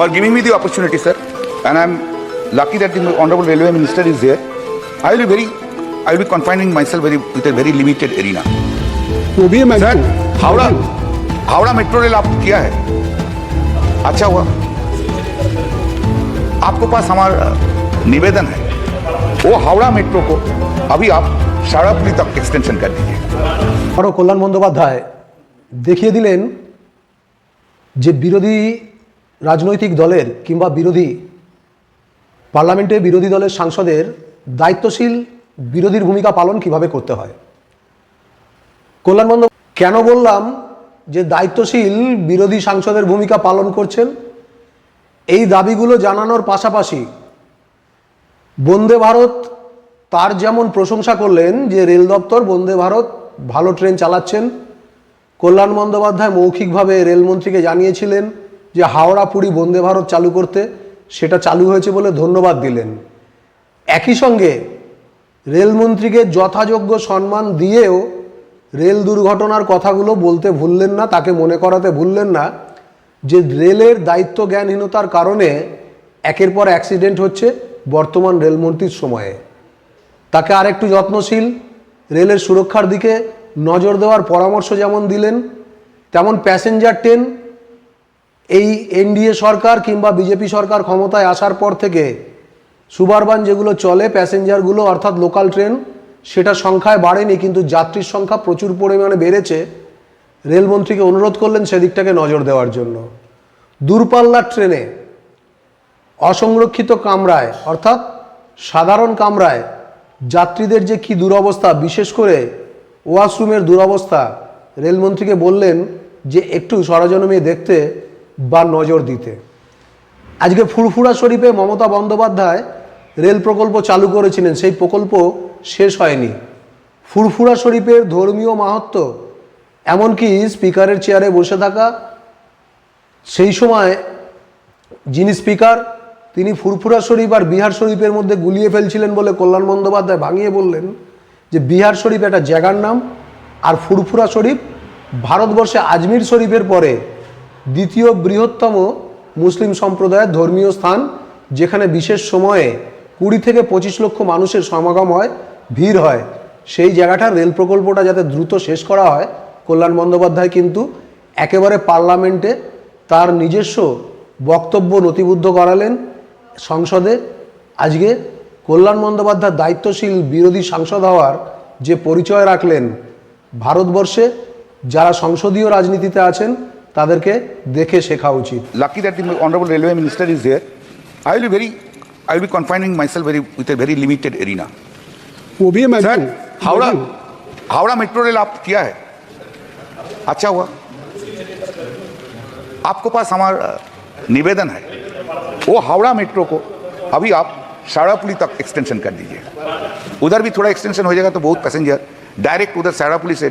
for giving me the opportunity, sir. And I'm lucky that the Honorable Railway Minister is here. I will be very, I will be confining myself very, with a very limited arena. वो भी मैं sir Howrah Howrah metro rail आप किया है अच्छा हुआ आपको पास हमारा निवेदन है वो हावड़ा मेट्रो को अभी आप शाड़ापुली तक एक्सटेंशन कर दीजिए আরও কল্যাণ বন্দ্যোপাধ্যায় দেখিয়ে দিলেন যে বিরোধী রাজনৈতিক দলের কিংবা বিরোধী পার্লামেন্টে বিরোধী দলের সাংসদের দায়িত্বশীল বিরোধীর ভূমিকা পালন কীভাবে করতে হয়? কল্যাণ বন্দ্যোপাধ্যায় কেন বললাম যে দায়িত্বশীল বিরোধী সাংসদের ভূমিকা পালন করছেন? এই দাবিগুলো জানানোর পাশাপাশি বন্দে ভারত তার যেমন প্রশংসা করলেন যে রেল দপ্তর, বন্দে ভারত ভালো ট্রেন চালাচ্ছেন। কল্যাণ বন্দ্যোপাধ্যায় মৌখিকভাবে রেলমন্ত্রীকে জানিয়েছিলেন যে হাওড়া পুরী বন্দে ভারত চালু করতে সেটা চালু হয়েছে বলে ধন্যবাদ দিলেন। একই সঙ্গে রেলমন্ত্রীকে যথাযোগ্য সম্মান দিয়েও রেল দুর্ঘটনার কথাগুলো বলতে ভুললেন না, তাকে মনে করাতে ভুললেন না, যে রেলের দায়িত্ব জ্ঞানহীনতার কারণে একের পর অ্যাক্সিডেন্ট হচ্ছে বর্তমান রেলমন্ত্রীর সময়ে। তাকে আরেকটু যত্নশীল, রেলের সুরক্ষার দিকে নজর দেওয়ার পরামর্শ যেমন দিলেন, তেমন প্যাসেঞ্জার ট্রেন এই এনডিএ সরকার কিংবা বিজেপি সরকার ক্ষমতায় আসার পর থেকে সুবারবান যেগুলো চলে প্যাসেঞ্জারগুলো, অর্থাৎ লোকাল ট্রেন সেটা সংখ্যায় বাড়েনি, কিন্তু যাত্রীর সংখ্যা প্রচুর পরিমাণে বেড়েছে। রেলমন্ত্রীকে অনুরোধ করলেন সেদিকটাকে নজর দেওয়ার জন্য। দূরপাল্লার ট্রেনে অসংরক্ষিত কামরায়, অর্থাৎ সাধারণ কামরায় যাত্রীদের যে কি দুরবস্থা, বিশেষ করে ওয়াশরুমের দুরবস্থা, রেলমন্ত্রীকে বললেন যে একটু সরজনমে দেখতে বা নজর দিতে। আজকে ফুরফুরা শরীফে মমতা বন্দ্যোপাধ্যায় রেল প্রকল্প চালু করেছিলেন, সেই প্রকল্প শেষ হয়নি। ফুরফুরা শরীফের ধর্মীয় মাহাত্ম, এমনকি স্পিকারের চেয়ারে বসে থাকা, সেই সময় যিনি স্পিকার, তিনি ফুরফুরা শরীফ আর বিহার শরীফের মধ্যে গুলিয়ে ফেলছিলেন বলে কল্যাণ বন্দ্যোপাধ্যায় ভাঙিয়ে বললেন যে বিহার শরীফ একটা জায়গার নাম, আর ফুরফুরা শরীফ ভারতবর্ষে আজমির শরীফের পরে দ্বিতীয় বৃহত্তম মুসলিম সম্প্রদায়ের ধর্মীয় স্থান, যেখানে বিশেষ সময়ে কুড়ি থেকে পঁচিশ লক্ষ মানুষের সমাগম হয়, ভিড় হয়। সেই জায়গাটার রেল প্রকল্পটা যাতে দ্রুত শেষ করা হয়, কল্যাণ বন্দ্যোপাধ্যায় কিন্তু একেবারে পার্লামেন্টে তার নিজস্ব বক্তব্য নথিবদ্ধ করালেন সংসদে। আজকে কল্যাণ বন্দ্যোপাধ্যায় দায়িত্বশীল বিরোধী সাংসদ হওয়ার যে পরিচয় রাখলেন ভারতবর্ষে, যারা সংসদীয় রাজনীতিতে আছেন তাদেরকে দেখে শেখা উচিত Lucky that the Honorable Railway Minister is here. I will be very, I will be confining myself very, with a very limited arena. वो भी मैं sir Howrah Howrah metro rail आप किया है अच्छा हुआ आपको पास हमारा निवेदन है वो हावड़ा मेट्रो को अभी आप शाड़ापुली तक एक्सटेंशन कर दीजिए उधर भी थोड़ा एक्सटेंशन हो जाएगा तो बहुत पैसेंजर डायरेक्ट उधर शाड़ापुली से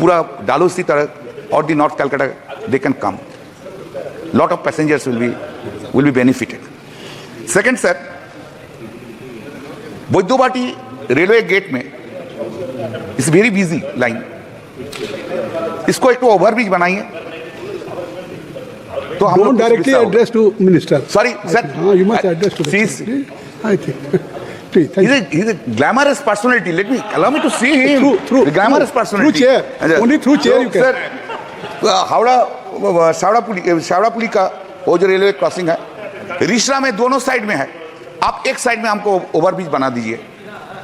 पूरा डालोसी तरह और the north Calcutta they can come. Lot of passengers will be will be benefited. Second sir, Boidobati railway gate में इट्स वेरी बिज़ी लाइन इसको एक तो ओवरब्रिज बनाइए तो हम minister sorry sir minister you must address to address to I think He's a, he's a glamorous personality. Let me allow me to see him. Through, through, the glamorous through, personality. Through chair. Only through chair so, you can. Sir, Howrah Sheoraphuli Sheoraphuli का वो जो railway crossing है रिश्रा में दोनों side में है। आप एक साइड में हमको ओवरब्रिज बना दीजिए।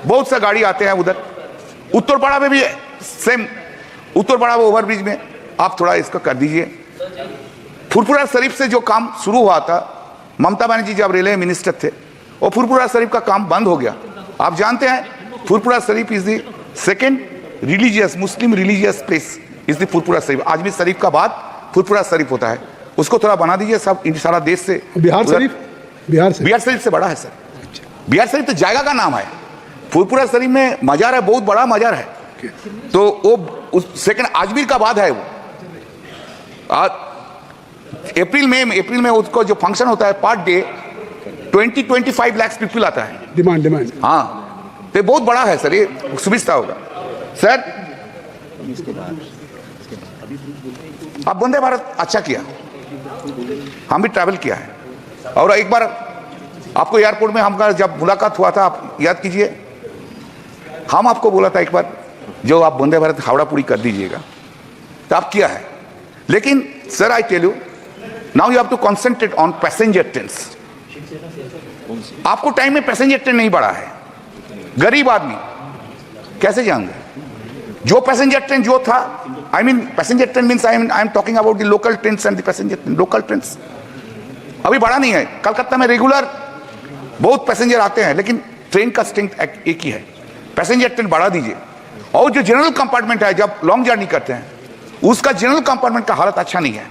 बहुत सा गाड़ी आते हैं उधर। उत्तरपाड़ा में भी सेम उत्तरपाड़ा ओवरब्रिज में, आप थोड़ा इसका कर दीजिए। फुरपुरा शरीफ से जो काम शुरू हुआ था, ममता बनर्जी जब रेलवे मिनिस्टर थे वो फुरपुरा शरीफ का काम बंद हो गया। आप जानते हैं Furfura Sharif is the second religious Muslim religious place the Furfura Sharif. Ajmer Sharif का बाद फुरपुरा शरीफ होता है। उसको थोड़ा बना दीजिए सब सारा देश से। बिहार शरीफ? बिहार से बिहार शरीफ से बड़ा है सर। बिहार शरीफ तो जायगा का नाम है। फुलपुरा शरीफ में मजार है बहुत बड़ा मजार है। तो वो उस सेकंड आजमीर का बाद है वो। आज अप्रैल में अप्रैल में उसको जो फ़ंक्शन होता है पर day twenty twenty five lakhs people आता है। डिमांड डिमांड हाँ। तो बहुत बड़ा है सर ये सुविधा होगा। सर? आप वंदे भारत अच्छा किया। हम भी ट्रैवल किया है। और एक बार आपको एयरपोर्ट में हमारा जब मुलाकात हुआ था, आप याद कीजिए। हम आपको बोला था एक बार, जो आप वंदे भारत हावड़ा पूरी कर दीजिएगा। तो आप किया है। लेकिन sir I tell you now you have to concentrate on passenger trains आपको टाइम में पैसेंजर ट्रेन नहीं बढ़ा है। गरीब आदमी, कैसे जाएँगे? जो पैसेंजर ट्रेन जो था I mean passenger train means I I am talking about the local train and the passenger train local train अभी बढ़ा नहीं है। कलकत्ता में रेगुलर बहुत पैसेंजर आते हैं लेकिन ट्रेन का स्ट्रेंथ एक, ही है। पैसेंजर ट्रेन बढ़ा दीजिए। और जो जनरल कंपार्टमेंट है जब लॉन्ग जर्नी करते हैं उसका जनरल कंपार्टमेंट का हालत अच्छा नहीं है।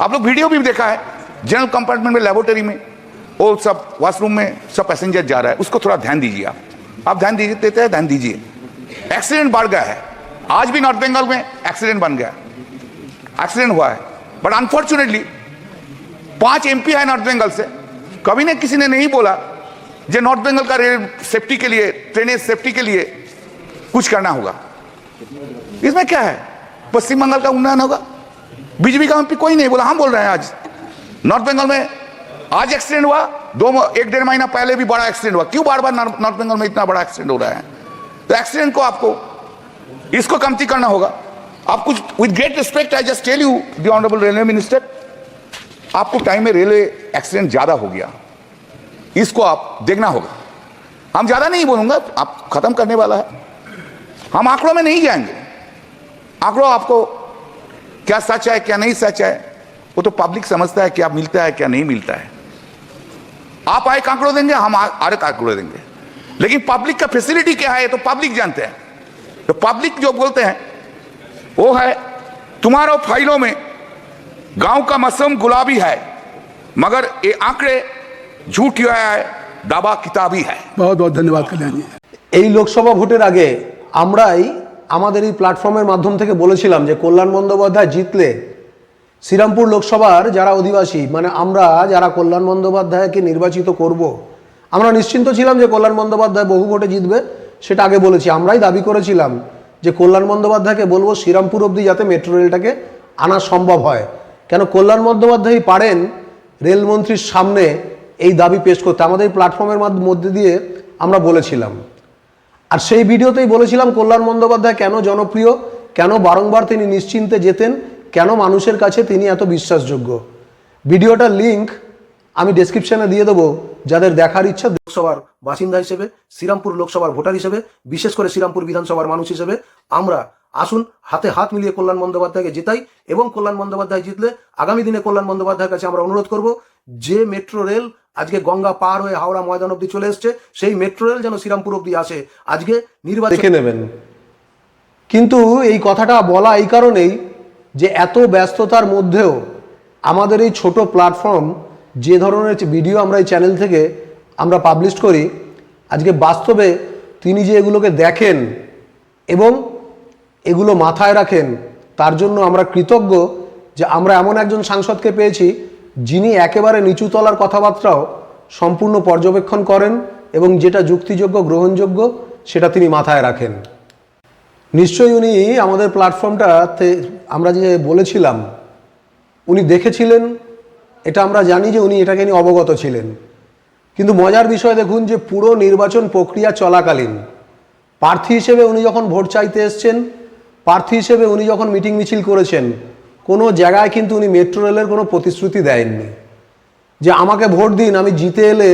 आप लोग वीडियो भी देखा है जनरल कंपार्टमेंट में लेबोरेटरी में वो सब वॉशरूम में सब पैसेंजर जा रहा है उसको थोड़ा ध्यान दीजिए आप। ध्यान दीजिए देते हैं ध्यान दीजिए। एक्सीडेंट बढ़ गया है। आज भी नॉर्थ बंगाल में एक्सीडेंट बन गया। एक्सीडेंट हुआ है। बट अनफॉर्चुनेटली पाँच एमपी है नॉर्थ बंगाल से। कभी ने किसी ने नहीं बोला जो नॉर्थ बंगाल का रेल सेफ्टी के लिए ट्रेन सेफ्टी के लिए कुछ करना होगा। इसमें क्या है? पश्चिम बंगाल का उन्नयन होगा। बीजेपी का एमपी कोई नहीं बोला। हम बोल रहे हैं आज। नॉर्थ बंगाल में आज एक्सीडेंट हुआ। दो एक डेढ़ महीना पहले भी बड़ा एक्सीडेंट हुआ। क्यों बार बार नॉर्थ बंगाल में इतना बड़ा एक्सीडेंट हो रहा है? तो एक्सीडेंट को आपको इसको कमती करना होगा। आप कुछ with great respect I just tell you the honourable railway minister आपको टाइम में रेलवे एक्सीडेंट ज़्यादा हो गया। इसको आप देखना होगा। हम ज़्यादा नहीं बोलूँगा, आप खत्म करने वाला है। हम आंकड़ों में नहीं जाएँगे। आंकड़ों आपको क्या सच है, क्या नहीं सच है, वो तो पब्लिक समझता है क्या मिलता है, क्या नहीं मिलता है। आप आए आंकड़ों देंगे, हम आ- आरे आंकड़ों देंगे। लेकिन पब्लिक का फैसिलिटी क्या है तो पब्लिक जानते हैं। तो पब्लिक जो बोलते हैं वो है तुम्हारो फाइलों में गांव का मौसम गुलाबी है मगर ये आंकड़े झूठ है दावा किताबी है बहुत बहुत धन्यवाद कल्याण जी এই লোকসভা ভোটের আগে আমরাই আমাদের এই প্ল্যাটফর্মের মাধ্যম থেকে বলেছিলাম যে কল্যাণ বন্দ্যোপাধ্যায় জিতলে শ্রীরামপুর লোকসভার যারা অধিবাসী মানে আমরা যারা কল্যাণ বন্দ্যোপাধ্যায়কে নির্বাচিত করব। আমরা নিশ্চিন্ত ছিলাম যে কল্যাণ বন্দ্যোপাধ্যায় বহু ভোটে জিতবে সেটা আগে বলেছি, আমরাই দাবি করেছিলাম যে কল্যাণ বন্দ্যোপাধ্যায়কে বলব শ্রীরামপুর অবধি যাতে মেট্রো রেলটাকে আনা সম্ভব হয়। কেন কল্যাণ বন্দ্যোপাধ্যায় পারেন রেলমন্ত্রীর সামনে এই দাবি পেশ করতে? আমাদের প্ল্যাটফর্মের মধ্যে দিয়ে আমরা বলেছিলাম। আর সেই ভিডিওতেই বলেছিলাম কল্যাণ বন্দ্যোপাধ্যায় কেন জনপ্রিয়, কেন বারংবার তিনি নিশ্চিন্তে যেতেন, কেন মানুষের কাছে তিনি এত বিশ্বাসযোগ্য? ভিডিওটার লিংক আমি ডেসক্রিপশনে দিয়ে দেবো। যাদের দেখার ইচ্ছা লোকসভার বাসিন্দা হিসেবে, শ্রীরামপুর লোকসভার ভোটার হিসেবে, বিশেষ করে শ্রীরামপুর বিধানসভার মানুষ হিসেবে, আমরা আসুন হাতে হাত মিলিয়ে কল্যাণ বন্দ্যোপাধ্যায়কে জেতাই এবং কল্যাণ বন্দ্যোপাধ্যায় জিতলে আগামী দিনে কল্যাণ বন্দ্যোপাধ্যায়ের কাছে আমরা অনুরোধ করব, যে মেট্রো রেল আজকে গঙ্গা পার হয়ে হাওড়া ময়দান অব্দি চলে এসছে, সেই মেট্রো রেল যেন শ্রীরামপুর অব্দি আসে। আজকে নির্বাচন দেখে নেবেন। কিন্তু এই কথাটা বলা এই কারণেই যে এত ব্যস্ততার মধ্যেও আমাদের এই ছোট প্ল্যাটফর্ম যে ধরনের ভিডিও আমরা এই চ্যানেল থেকে আমরা পাবলিশ করি, আজকে বাস্তবে তিনি যে এগুলোকে দেখেন এবং এগুলো মাথায় রাখেন, তার জন্য আমরা কৃতজ্ঞ যে আমরা এমন একজন সাংসদকে পেয়েছি যিনি একেবারে নিচু তলার কথাবার্তাও সম্পূর্ণ পর্যবেক্ষণ করেন এবং যেটা যুক্তিযোগ্য, গ্রহণযোগ্য, সেটা তিনি মাথায় রাখেন। নিশ্চয়ই উনি আমাদের প্ল্যাটফর্মটাতে আমরা যে বলেছিলাম, উনি দেখেছিলেন এটা আমরা জানি যে উনি এটাকে নিয়ে অবগত ছিলেন। কিন্তু মজার বিষয় দেখুন যে পুরো নির্বাচন প্রক্রিয়া চলাকালীন। প্রার্থী হিসেবে উনি যখন ভোট চাইতে এসছেন, প্রার্থী হিসেবে উনি যখন মিটিং মিছিল করেছেন, কোনো জায়গায় কিন্তু উনি মেট্রো রেলের কোনো প্রতিশ্রুতি দেননি যে আমাকে ভোট দিন, আমি জিতে এলে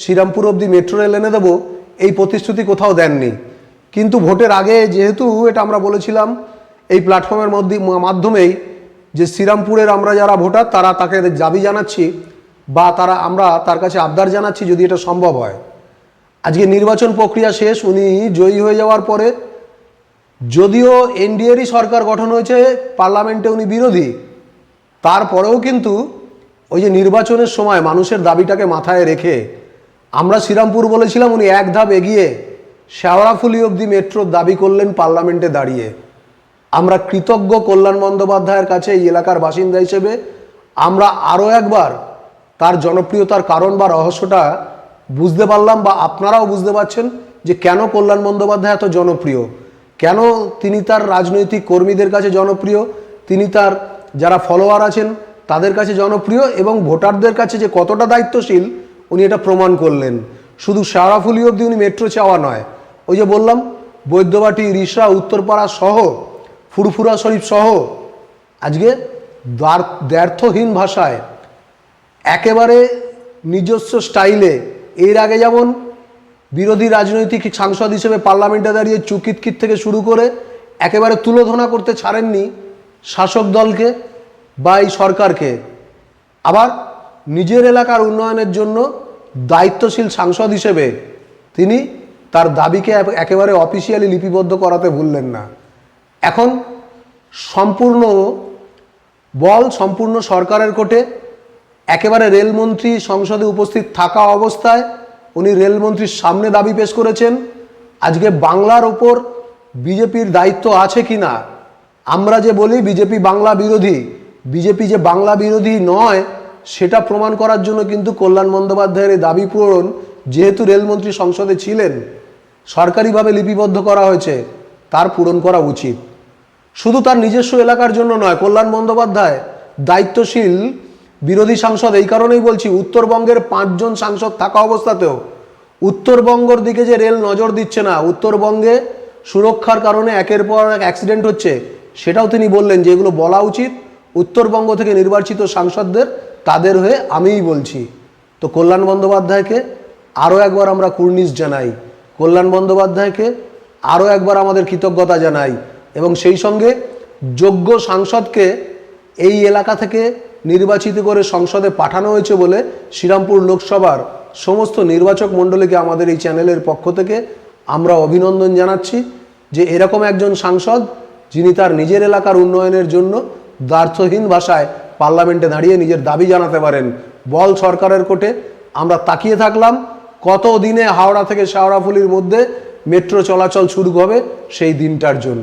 শ্রীরামপুর অবধি মেট্রো রেল এনে দেবো, এই প্রতিশ্রুতি কোথাও দেননি। কিন্তু ভোটের আগে যেহেতু এটা আমরা বলেছিলাম, এই প্ল্যাটফর্মের মধ্যে মাধ্যমেই যে শ্রীরামপুরের আমরা যারা ভোটার, তারা তাকে দাবি জানাচ্ছি বা তারা, আমরা তার কাছে আবদার জানাচ্ছি যদি এটা সম্ভব হয়। আজকে নির্বাচন প্রক্রিয়া শেষ, উনি জয়ী হয়ে যাওয়ার পরে যদিও এনডিএরই সরকার গঠন হয়েছে, পার্লামেন্টে উনি বিরোধী, তারপরেও কিন্তু ওই যে নির্বাচনের সময় মানুষের দাবিটাকে মাথায় রেখে আমরা শ্রীরামপুর বলেছিলাম, উনি এক ধাপ এগিয়ে, শেওড়াফুলি অবধি মেট্রোর দাবি করলেন পার্লামেন্টে দাঁড়িয়ে। আমরা কৃতজ্ঞ কল্যাণ বন্দ্যোপাধ্যায়ের কাছে এই এলাকার বাসিন্দা হিসেবে আমরা আরও একবার তার জনপ্রিয়তার কারণ বা রহস্যটা বুঝতে পারলাম বা আপনারাও বুঝতে পারছেন যে কেন কল্যাণ বন্দ্যোপাধ্যায় এত জনপ্রিয়? কেন তিনি তার রাজনৈতিক কর্মীদের কাছে জনপ্রিয়? তিনি তার যারা ফলোয়ার আছেন তাদের কাছে জনপ্রিয় এবং ভোটারদের কাছে যে কতটা দায়িত্বশীল, উনি এটা প্রমাণ করলেন। শুধু সারাফুলি অবধি উনি মেট্রো চাওয়া নয়। ওই যে বললাম, বৈদ্যবাটি, রিসা, উত্তরপাড়া সহ ফুরফুরা শরীফ সহ আজকে দ্ব্যর্থহীন ভাষায় একেবারে নিজস্ব স্টাইলে এর আগে যেমন বিরোধী রাজনৈতিক সাংসদ হিসেবে পার্লামেন্টে দাঁড়িয়ে চুকিতকিত থেকে শুরু করে একেবারে তুলোধনা করতে ছাড়েননি শাসক দলকে বা এই সরকারকে। আবার নিজের এলাকার উন্নয়নের জন্য দায়িত্বশীল সাংসদ হিসেবে তিনি তার দাবিকে একেবারে অফিসিয়ালি লিপিবদ্ধ করাতে ভুললেন না। এখন সম্পূর্ণ বল সম্পূর্ণ সরকারের কোর্টে একেবারে রেলমন্ত্রী সংসদে উপস্থিত থাকা অবস্থায় উনি রেলমন্ত্রীর সামনে দাবি পেশ করেছেন, আজকে বাংলার ওপর বিজেপির দায়িত্ব আছে কি না? আমরা যে বলি বিজেপি বাংলা বিরোধী, বিজেপি যে বাংলা বিরোধী নয়, সেটা প্রমাণ করার জন্য কিন্তু কল্যাণ বন্দ্যোপাধ্যায়ের এই দাবি পূরণ যেহেতু রেলমন্ত্রী সংসদে ছিলেন, সরকারিভাবে লিপিবদ্ধ করা হয়েছে, তার পূরণ করা উচিত। শুধু তার নিজস্ব এলাকার জন্য নয়, কল্যাণ বন্দ্যোপাধ্যায় দায়িত্বশীল বিরোধী সাংসদ, এই কারণেই বলছি উত্তরবঙ্গের পাঁচজন সাংসদ থাকা অবস্থাতেও উত্তরবঙ্গর দিকে যে রেল নজর দিচ্ছে না, উত্তরবঙ্গে সুরক্ষার কারণে একের পর এক অ্যাক্সিডেন্ট হচ্ছে, সেটাও তিনি বললেন যে এগুলো বলা উচিত। উত্তরবঙ্গ থেকে নির্বাচিত সাংসদদের, তাদের হয়ে আমিই বলছি। তো কল্যাণ বন্দ্যোপাধ্যায়কে আরও একবার আমরা কুর্নিশ জানাই। কল্যাণ বন্দ্যোপাধ্যায়কে আরও একবার আমাদের কৃতজ্ঞতা জানাই। এবং সেই সঙ্গে যোগ্য সাংসদকে এই এলাকা থেকে নির্বাচিত করে সংসদে পাঠানো হয়েছে বলে শ্রীরামপুর লোকসভার সমস্ত নির্বাচক মণ্ডলীকে আমাদের এই চ্যানেলের পক্ষ থেকে আমরা অভিনন্দন জানাচ্ছি যে এরকম একজন সাংসদ, যিনি তার নিজের এলাকার উন্নয়নের জন্য দ্বার্থহীন ভাষায় পার্লামেন্টে দাঁড়িয়ে নিজের দাবি জানাতে পারেন। বল সরকারের কোর্টে আমরা তাকিয়ে থাকলাম কত দিনে হাওড়া থেকে শেওড়াফুলির মধ্যে মেট্রো চলাচল শুরু হবে সেই দিনটার জন্য।